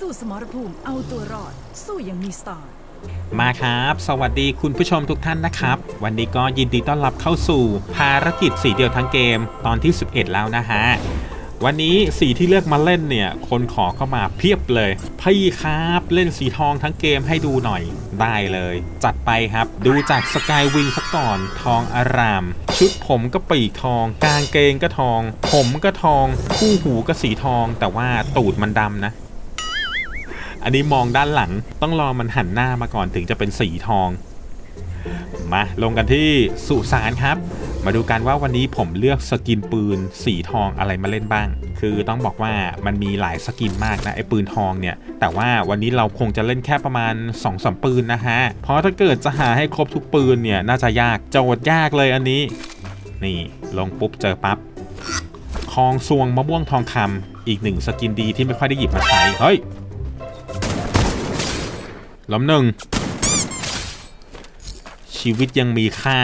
สู้สมรภูมิเอาตัวรอด สู้อย่างมีสไตล์ มาครับ สวัสดีคุณผู้ชมทุกท่านนะครับ วันนี้ก็ยินดีต้อนรับเข้าสู่ภารกิจสีเดียวทั้งเกมตอนที่ 11 แล้วนะฮะ วันนี้สีที่เลือกมาเล่นเนี่ย คนขอเข้ามาเพียบเลย พี่ครับเล่นสีทองทั้งเกมให้ดูหน่อยได้เลย จัดไปครับดูจากสกายวิงสักก่อนทองอาราม ชุดผมก็ปีกทอง กางเกงก็ทอง ผมก็ทอง คู่หูก็สีทอง แต่ว่าตูดมันดำนะ อันนี้มองด้านหลังต้องรอมันหันหน้ามาก่อนถึงจะเป็นสีทอง มาลงกันที่สุสานครับ มาดูกันว่าวันนี้ผมเลือกสกินปืนสีทองอะไรมาเล่นบ้าง คือต้องบอกว่ามันมีหลายสกินมากนะไอ้ปืนทองเนี่ย แต่ว่าวันนี้เราคงจะเล่นแค่ประมาณ2อสมปืนนะฮะ เพราะถ้าเกิดจะหาให้ครบทุกปืนเนี่ยน่าจะยากโจทย์ยากเลยอันนี้ นี่ลงปุ๊บเจอปั๊บคองซวงมะม่วงทองคำอีกหนึ่งสกินดีที่ไม่ค่อยได้หยิบมาใช้ เฮ้ย ล้มหนึ่ง ชีวิตยังมีค่า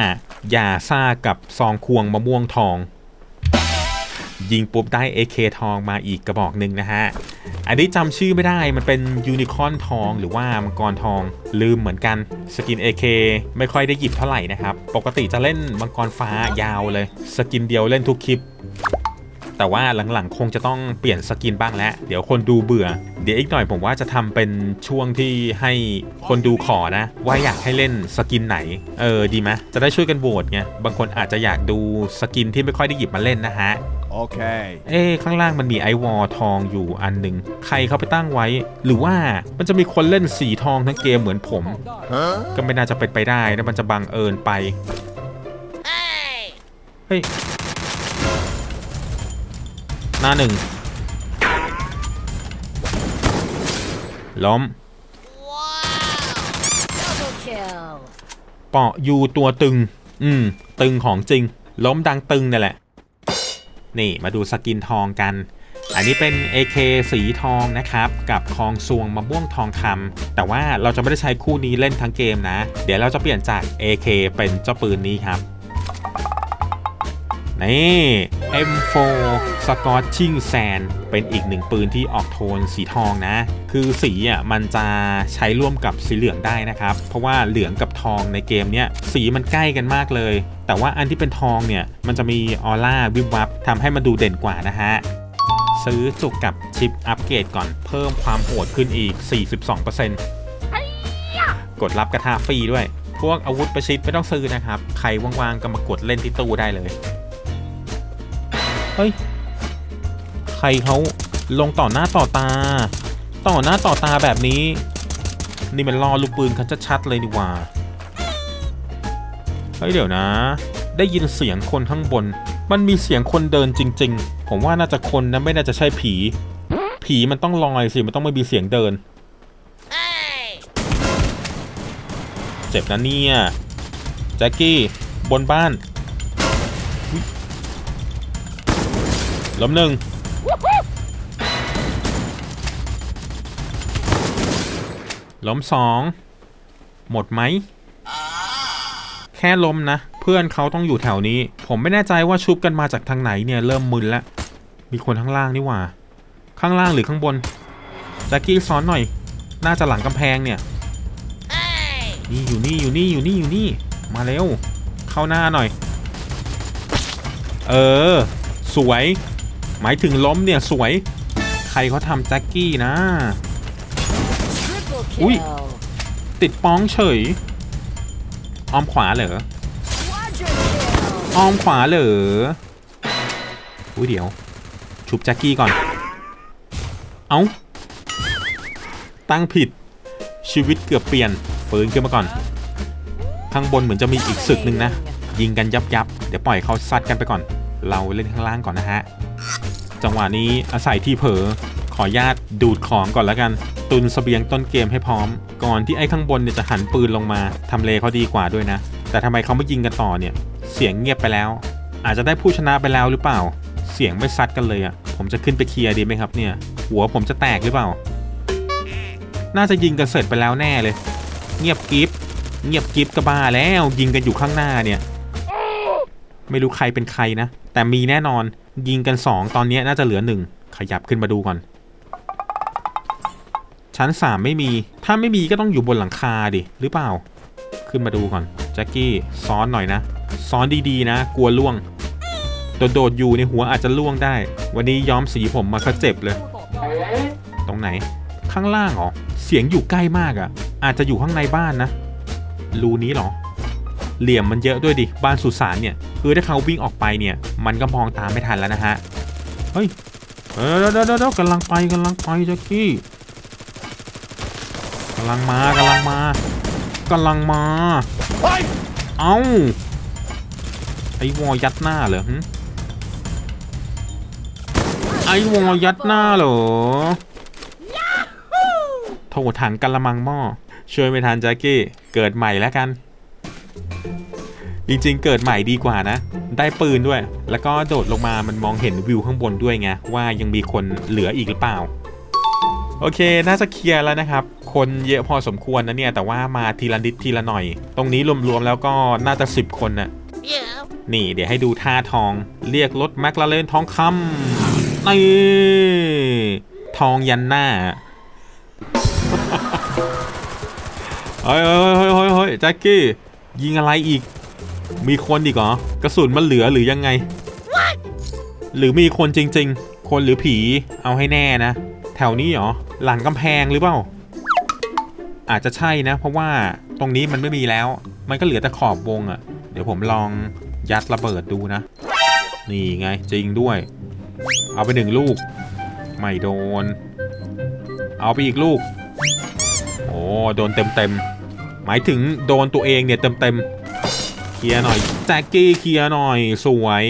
อย่าซ่ากับซองควงมะม่วงทอง ยิงปุ๊บได้ AK ทองมาอีกกระบอกหนึ่งนะฮะ อันนี้จำชื่อไม่ได้มันเป็นยูนิคอร์นทองหรือว่ามังกรทองลืมเหมือนกันสกิน AK ไม่ค่อยได้หยิบเท่าไหร่นะครับ ปกติจะเล่นมังกรฟ้ายาวเลย สกินเดียวเล่นทุกคลิป แต่ว่าหลังๆ คงจะต้องเปลี่ยนสกินบ้างแล้ว เดี๋ยวคนดูเบื่อ เดี๋ยวอีกหน่อยผมว่าจะทำเป็นช่วงที่ให้คนดูขอนะ ว่าอยากให้เล่นสกินไหน เออดีไหมจะได้ช่วยกันโหวตไง บางคนอาจจะอยากดูสกินที่ไม่ค่อยได้หยิบมาเล่นนะฮะ Okay. เอ๊ะข้างล่างมันมีไอวอลทองอยู่อันหนึ่ง ใครเขาไปตั้งไว้ หรือว่ามันจะมีคนเล่นสีทองทั้งเกมเหมือนผม Huh? ก็ไม่น่าจะเป็นไปได้นะมันจะบังเอิญไป เฮ้ยห น้าหนึ่งล้มเปาะยูตัวตึง อืม ตึงของจริง ล้มดังตึงนี่แหละ นี่มาดูสกินทองกัน อันนี้เป็น AK สีทองนะครับ กับคองซวงมะม่วงทองคำแต่ว่าเราจะไม่ได้ใช้คู่นี้เล่นทั้งเกมนะ เดี๋ยวเราจะเปลี่ยนจาก AK เป็นเจ้าปืนนี้ครับ นี่ M4 Scorching Sand เป็นอีกหนึ่งปืนที่ออกโทนสีทองนะ คือสีอะมันจะใช้ร่วมกับสีเหลืองได้นะครับ เพราะว่าเหลืองกับทองในเกมเนี้ยสีมันใกล้กันมากเลย แต่ว่าอันที่เป็นทองเนี่ยมันจะมีออร่าวิบวับทำให้มันดูเด่นกว่านะฮะซื้อจุกกับชิปอัปเกรดก่อนเพิ่มความโหดขึ้นอีก 42%กดรับกระทะฟรีด้วย พวกอาวุธประชิดไม่ต้องซื้อนะครับ ใครว่างๆก็มากดเล่นที่ตู้ได้เลย เฮ้ย ใครเขาลงต่อหน้าต่อตา ต่อหน้าต่อตาแบบนี้ นี่มันล่อลูกปืนกันชัดๆเลยดีกว่า เฮ้ยเดี๋ยวนะ ได้ยินเสียงคนข้างบน มันมีเสียงคนเดินจริง ๆ ผมว่าน่าจะคนนะไม่น่าจะใช่ผี ผีมันต้องลอยสิ มันต้องไม่มีเสียงเดิน เจ็บนะเนี่ยแจ็คกี้บนบ้าน ล้มหนึ่งล้มสองหมดไหม แค่ล้มนะ เพื่อนเขาต้องอยู่แถวนี้ ผมไม่แน่ใจว่าชุบกันมาจากทางไหนเนี่ย เริ่มมึนแล้ว มีคนข้างล่างนี่หว่า ข้างล่างหรือข้างบนแจ็คกี้ซ้อนหน่อย น่าจะหลังกำแพงเนี่ยนี่อยู่นี่อยู่นี่อยู่นี่อยู่นี่ มาเร็ว เข้าหน้าหน่อย เออ สวย หมายถึงล้มเนี่ยสวย ใครเขาทำแจ็คกี้นะ Triple Ui. kill ติดป้องเฉย อ้อมขวาเหรอ อ้อมขวาเหรอ อุ้ยเดี๋ยว ชุบแจ็คกี้ก่อน เอา้า ตั้งผิด ชีวิตเกือบเปลี่ยนปืนขึ้นมาก่อน ข้างบนเหมือนจะมีอีกศึกหนึ่งนะ ยิงกันยับยับ เดี๋ยวปล่อยเขาซัดกันไปก่อน เราเล่นข้างล่างก่อนนะฮะ จังหวะนี้อาศัยที่เผลอขอญาตดูดของก่อนแล้วกัน ตุนเสบียงต้นเกมให้พร้อม ก่อนที่ไอ้ข้างบนเนี่ยจะหันปืนลงมาทำเลเขาดีกว่าด้วยนะ แต่ทำไมเขาไม่ยิงกันต่อเนี่ย เสียงเงียบไปแล้ว อาจจะได้ผู้ชนะไปแล้วหรือเปล่า เสียงไม่ซัดกันเลยอะ่ะผมจะขึ้นไปเคลียร์ดีไหมครับเนี่ย หัวผมจะแตกหรือเปล่า น่าจะยิงกันเสร็จไปแล้วแน่เลย เงียบกิฟเงียบกิฟก็บ้าแล้วยิงกันอยู่ข้างหน้าเนี่ย ไม่รู้ใครเป็นใครนะ แต่มีแน่นอนยิงกัน 2 ตอนนี้น่าจะเหลือ 1 ขยับขึ้นมาดูก่อน ชั้น 3 ไม่มี ถ้าไม่มีก็ต้องอยู่บนหลังคาดิ หรือเปล่า ขึ้นมาดูก่อนแจ็คกี้ซ้อนหน่อยนะ ซ้อนดีๆนะ กลัวล่วง โดดๆอยู่ในหัวอาจจะล่วงได้ วันนี้ย้อมสีผมมาซะเจ็บเลย ตรงไหน ข้างล่างเหรอ เสียงอยู่ใกล้มากอะ่ะ อาจจะอยู่ข้างในบ้านนะ รูนี้เหรอ เหลี่ยมมันเยอะด้วยดิบ้านสุสานเนี่ย คือถ้าเขาวิ่งออกไปเนี่ย มันก็มองตามไม่ทันแล้วนะฮะ เฮ้ยเออเดี๋ยวเดี๋ยวเดี๋ยวกำลังไปกำลังไปแจ็คกี้กำลังมากำลังมากำลังมาเอ้าไอ้วอยัดหน้าเหรอหึไอ้วอยัดหน้าเหรอโถถังกะละมังหม้อช่วยไม่ทันแจ็คกี้ เกิดใหม่แล้วกัน จริงๆ เกิดใหม่ดีกว่านะ ได้ปืนด้วย แล้วก็โดดลงมามันมองเห็นวิวข้างบนด้วยไง ว่ายังมีคนเหลืออีกหรือเปล่า โอเค น่าจะเคลียร์แล้วนะครับ คนเยอะพอสมควรนะเนี่ย แต่ว่ามาทีละนิดทีละหน่อย ตรงนี้รวมๆแล้วก็น่าจะ 10 คนน่ะ นี่ เดี๋ยวให้ดูท่าทอง เรียกรถแมคลาเรนทองคำนี่ทองยันหน้าเฮ้ยเฮ้ยเฮ้ยเฮ้ยเฮ้ยแจ็คกี้ ยิงอะไรอีก มีคนอีกเหรอกระสุนมันเหลือหรือยังไง หรือมีคนจริง ๆ คนหรือผีเอาให้แน่นะ แถวนี้เหรอหลังกำแพงหรือเปล่า อาจจะใช่นะ เพราะว่าตรงนี้มันไม่มีแล้ว มันก็เหลือแต่ขอบวงอะ่ะ เดี๋ยวผมลองยัดระเบิดดูนะ นี่ไงจริงด้วย เอาไปหนึ่งลูก ไม่โดน เอาไปอีกลูก โอ้โดนเต็มเต็มๆ หมายถึงโดนตัวเองเนี่ยเต็มเต็มๆเคลียร์หน่อยแจ็คกี้เคลียร์หน่อยสวย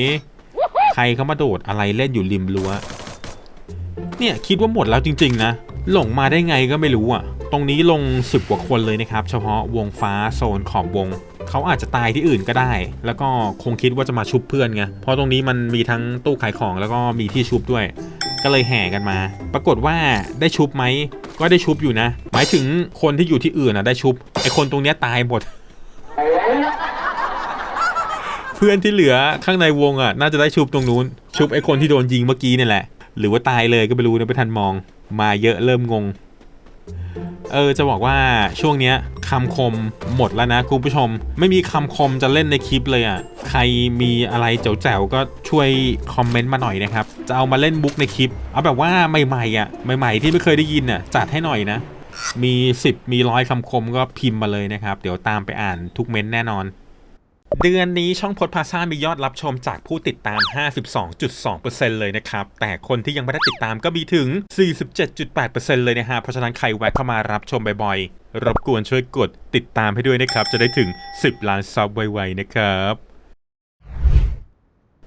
ใครเขามาโดดอะไรเล่นอยู่ริมรั้วเนี่ยคิดว่าหมดแล้วจริง ๆ นะ หลงมาได้ไงก็ไม่รู้อะ ตรงนี้ลงสิบกว่าคนเลยนะครับ เฉพาะวงฟ้าโซนขอบวง เขาอาจจะตายที่อื่นก็ได้ แล้วก็คงคิดว่าจะมาชุบเพื่อนไง เพราะตรงนี้มันมีทั้งตู้ขายของแล้วก็มีที่ชุบด้วย ก็เลยแห่กันมา ปรากฏว่าได้ชุบไหมก็ได้ชุบอยู่นะ หมายถึงคนที่อยู่ที่อื่นอะได้ชุบไอคนตรงเนี้ยตายหมดเพื่อนที่เหลือข้างในวงอะน่าจะได้ชุบตรงนู้น ชุบไอคนที่โดนยิงเมื่อกี้นี่แหละ หรือว่าตายเลยก็ไม่รู้นะไปทันมอง มาเยอะเริ่มงง เออจะบอกว่าช่วงเนี้ยคำคมหมดแล้วนะคุณผู้ชม ไม่มีคำคมจะเล่นในคลิปเลยอะใครมีอะไรแจ๋วๆก็ช่วยคอมเมนต์มาหน่อยนะครับจะเอามาเล่นบุ๊กในคลิป เอาแบบว่าใหม่ๆอะใหม่ๆที่ไม่เคยได้ยินอะจัดให้หน่อยนะมี 10 มีร้อยคำคมก็พิมพ์มาเลยนะครับ เดี๋ยวตามไปอ่านทุกเม้นต์แน่นอน เดือนนี้ช่องพดพาซ่ามียอดรับชมจากผู้ติดตาม 52.2%เลยนะครับ แต่คนที่ยังไม่ได้ติดตามก็มีถึง 47.8%เลยนะฮะ เพราะฉะนั้นใครแวะเข้ามารับชมบ่อยๆ รบกวนช่วยกดติดตามให้ด้วยนะครับ จะได้ถึง 10 ล้านซับไวๆนะครับ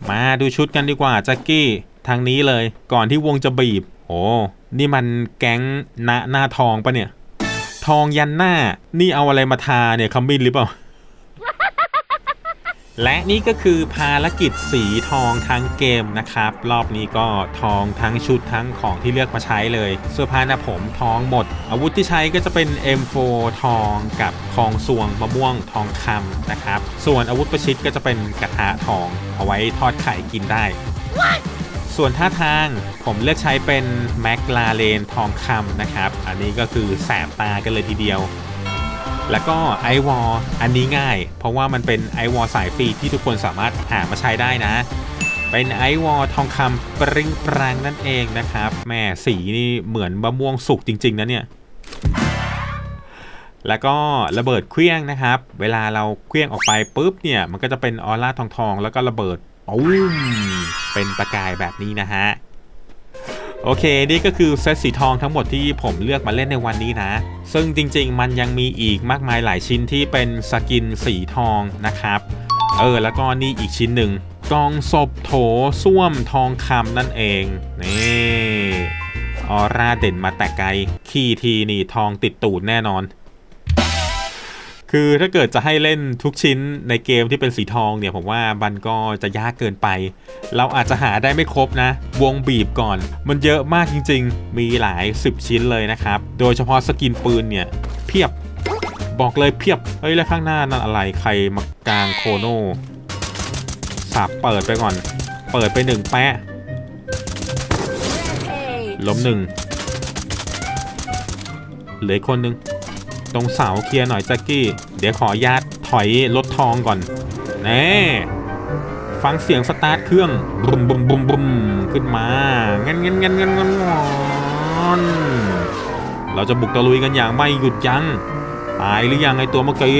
มาดูชุดกันดีกว่าแจ็คกี้ ทางนี้เลยก่อนที่วงจะบีบ โอ้นี่มันแก๊งหน้าหน้าทองปะเนี่ย ทองยันหน้า นี่เอาอะไรมาทาเนี่ยขมิ้นหรือเปล่า และนี่ก็คือภารกิจสีทองทั้งเกมนะครับ รอบนี้ก็ทองทั้งชุดทั้งของที่เลือกมาใช้เลยเสื้อผ้าหน้าผมทองหมด อาวุธที่ใช้ก็จะเป็น M4 ทองกับทองสวงมะม่วงทองคำนะครับ ส่วนอาวุธประชิดก็จะเป็นกระทะทอง เอาไว้ทอดไข่กินได้ส่วนท่าทางผมเลือกใช้เป็นแมคลาเรนทองคำนะครับ อันนี้ก็คือแสบตากันเลยทีเดียว แล้วก็ไอวอลอันนี้ง่าย เพราะว่ามันเป็นไอวอลสายฟรีที่ทุกคนสามารถหามาใช้ได้นะ เป็นไอวอลทองคำปริงปรางนั่นเองนะครับแม่สีนี่เหมือนมะม่วงสุกจริง ๆ นะเนี่ยแล้วก็ระเบิดเครื่องนะครับ เวลาเราเครื่องออกไปปุ๊บเนี่ยมันก็จะเป็นออร่าทองๆ แล้วก็ระเบิดตุ้มเป็นประกายแบบนี้นะฮะ โอเค นี่ก็คือเซตสีทองทั้งหมดที่ผมเลือกมาเล่นในวันนี้นะ ซึ่งจริงๆ มันยังมีอีกมากมายหลายชิ้นที่เป็นสกินสีทองนะครับ เออ แล้วก็นี่อีกชิ้นหนึ่งกองศพโถส้วมทองคำนั่นเอง นี่ออร่าเด่นมาแต่ไกล ขี้ทีนี่ทองติดตูดแน่นอน คือถ้าเกิดจะให้เล่นทุกชิ้นในเกมที่เป็นสีทองเนี่ยผมว่ามันก็จะยากเกินไป เราอาจจะหาได้ไม่ครบนะ วงบีบก่อน มันเยอะมากจริง ๆ มีหลาย 10 ชิ้นเลยนะครับ โดยเฉพาะสกินปืนเนี่ย เพียบบอกเลยเพียบเฮ้ยแล้วข้างหน้านั่นอะไรใครมากลางโคโน่สับเปิดไปก่อน เปิดไปหนึ่งแปะ Rampage ล้มหนึ่งเหลืออกคนหนึง ตรงเสาเคลียร์หน่อยแจ็กกี้ เดี๋ยวขอญาตถอยรถทองก่อนแน่ฟังเสียงสตาร์ทเครื่องบุมบุมบุมบุมขึ้นมางั้นงั้นงั้นงั้นงั้นงั้นเราจะบุกตะลุยกันอย่างไม่หยุดยั้งตายหรือยังไอตัวเมื่อกี้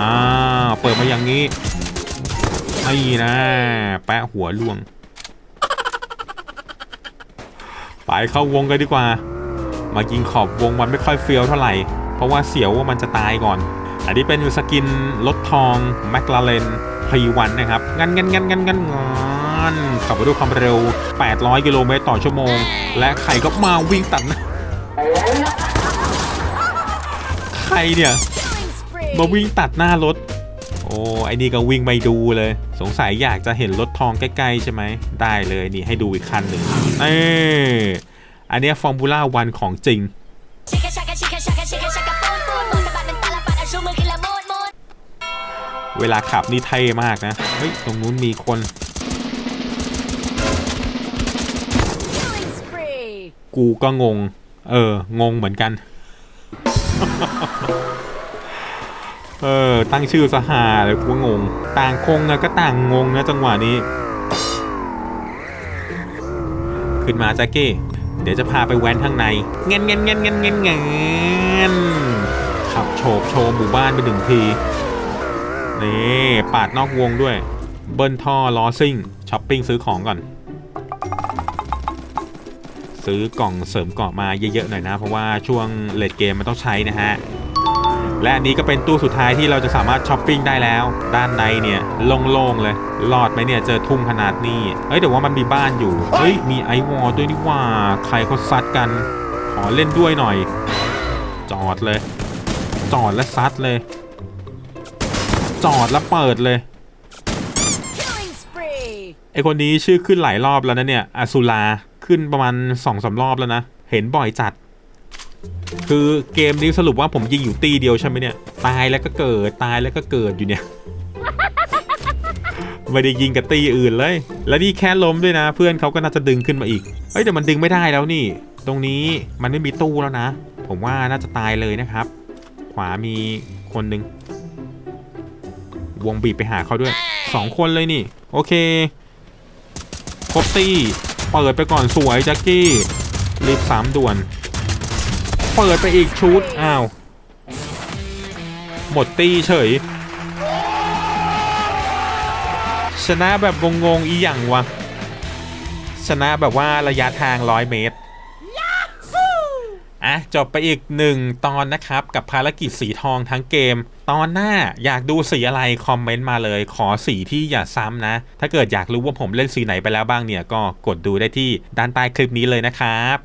อ่าเปิดมาอย่างนี้ไอ้นะ แปะหัวล่วง ไปเข้าวงกันดีกว่า มายิงขอบวงมันไม่ค่อยเฟี้ยวเท่าไหร่ เพราะว่าเสียวว่ามันจะตายก่อน อันนี้เป็นสกินรถทองแมคลาเรนพีวันนะครับ งันงันงันงันงันงันขับไปด้วยความเร็ว 800 กิโลเมตรต่อชั่วโมง และใครก็มาวิ่งตัดนะใครเนี่ย มาวิ่งตัดหน้ารถโอ้ไอ้นี่ก็วิ่งไม่ดูเลย สงสัยอยากจะเห็นรถทองใกล้ ๆ ใช่ไหม ได้เลยนี่ให้ดูอีกคันหนึ่งเออ นเนี้ฟอร์มูล่าวันของจริง เวลาขับนี่เท่มากนะ เฮ้ย ตรงนู้นมีคน กูก็งง เออ งงเหมือนกัน เออ ตั้งชื่อสหาเลยกูงง ต่างคงนะก็ต่างงงนะจังหวะนี้ ขึ้นมาแจ็คกี้ เดี๋ยวจะพาไปแว้นข้างในเงี้ยเงี้ยเงี้ยเงี้ยเงี้ยเงี้ยขับโฉบโชว์หมู่บ้านไปหนึ่งที นี่ปาดนอกวงด้วย เบิ้ลท่อล้อซิ่งช้อปปิ้งซื้อของก่อน ซื้อกล่องเสริมเกราะมาเยอะๆหน่อยนะ เพราะว่าช่วงเลดเกมมันต้องใช้นะฮะและอันนี้ก็เป็นตู้สุดท้ายที่เราจะสามารถช้อปปิ้งได้แล้ว ด้านในเนี่ย โล่งๆเลยรอดไหมเนี่ยเจอทุ่งขนาดนี้เอ้ยแต่ว่ามันมีบ้านอยู่เฮ้ยมีไอวอลด้วยนี่หว่าใครเขาซัดกัน ขอเล่นด้วยหน่อย จอดเลย จอดและซัดเลย จอดแล้วเปิดเลย Killing spree. ไอคนนี้ชื่อขึ้นหลายรอบแล้วนะเนี่ยอสุลาขึ้นประมาณสองสารอบแล้วนะ เห็นบ่อยจัด คือเกมนี้สรุปว่าผมยิงอยู่ตีเดียวใช่ไหมเนี่ย ตายแล้วก็เกิด ตายแล้วก็เกิดอยู่เนี่ย ไม่ได้ยิงกับตีอื่นเลย และนี่แค่ล้มด้วยนะ เพื่อนเขาก็น่าจะดึงขึ้นมาอีก เฮ้ยแต่มันดึงไม่ได้แล้วนี่ ตรงนี้มันไม่มีตู้แล้วนะ ผมว่าน่าจะตายเลยนะครับ ขวามีคนหนึ่งวงบีบไปหาเขาด้วยสองคนเลยนี่ โอเคครบตี้เปิดไปก่อนสวยแจ็คกี้รีบสามด่วน เปิดไปอีกชุดอ้าว หมดตี้เฉย ชนะแบบงงๆอีหยังวะ ชนะแบบว่าระยะทาง 100 เมตรอะจบไปอีกหนึ่งตอนนะครับ กับภารกิจสีทองทั้งเกม ตอนหน้าอยากดูสีอะไร คอมเมนต์มาเลย ขอสีที่อย่าซ้ำนะ ถ้าเกิดอยากรู้ว่าผมเล่นสีไหนไปแล้วบ้างเนี่ย ก็กดดูได้ที่ด้านใต้คลิปนี้เลยนะครับ